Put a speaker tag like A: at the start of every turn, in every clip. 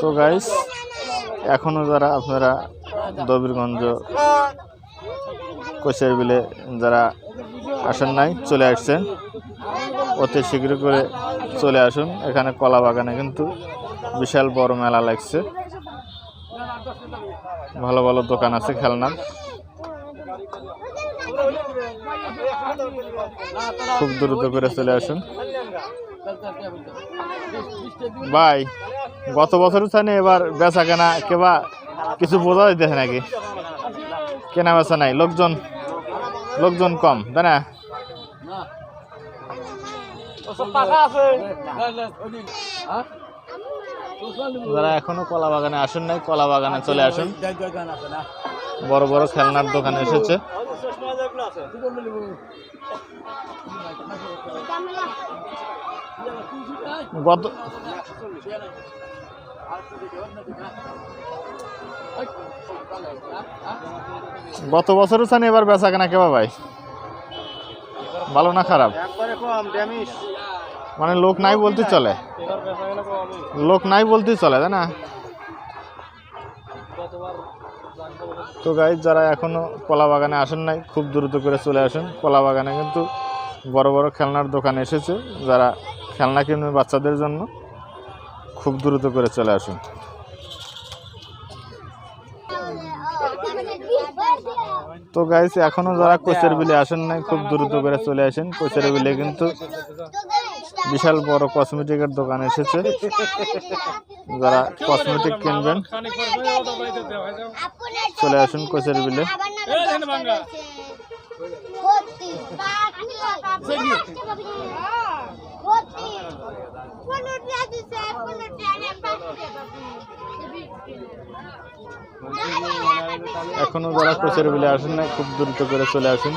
A: তো গাইস এখনও যারা আপনারা দবিরগঞ্জ, কোচের বিলে যারা আসেন নাই, চলে আসছেন। অতি শীঘ্র করে চলে আসুন। এখানে কলা বাগানে কিন্তু বিশাল বড় মেলা লাগছে। ভালো ভালো দোকান আছে খেলনার খুব দ্রুত করে চলে আসুন। ভাই গত বছর ছানে এবার বেচা কেনা কেবা কিছু বোঝা যাইতেছে নাকি? কেনা বেচা নাই, লোকজন লোকজন কম, তাই না? যারা এখনও কলা বাগানে আসেন নাই, কলা বাগানে চলে আসুন। বড় বড় খেলনার দোকানে এসেছে। গত গত বছরও ছানে এবার বেচা কেনা কেবা ভাই? ভালো না খারাপ? মানে লোক নাই বলতে চলে। লোক নাই বলতেই চলে তাই না? তো গাই যারা এখনও কলা বাগানে আসেন নাই খুব দ্রুত করে চলে আসেন। কলা বাগানে কিন্তু বড় বড় খেলনার দোকান এসেছে। যারা খেলনা কিনবে বাচ্চাদের জন্য খুব দ্রুত করে চলে আসুন। তো গাইজ এখনও যারা কোচের বিলে আসেন নাই খুব দ্রুত করে চলে আসেন। কোচের বিলে কিন্তু বিশাল বড় কসমেটিকের দোকান এসেছে। যারা কসমেটিক কিনবেন চলে আসুন কোচের বিলে। এখনও যারা কোচের বিলে আসেন না খুব দ্রুত করে চলে আসুন।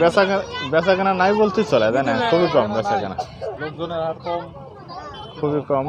A: বেচা বেচা কেনা নাই বলতে চলে তাই না? খুবই কম বেচা কেনা
B: লোকজনের হার কম।
A: খুবই কম।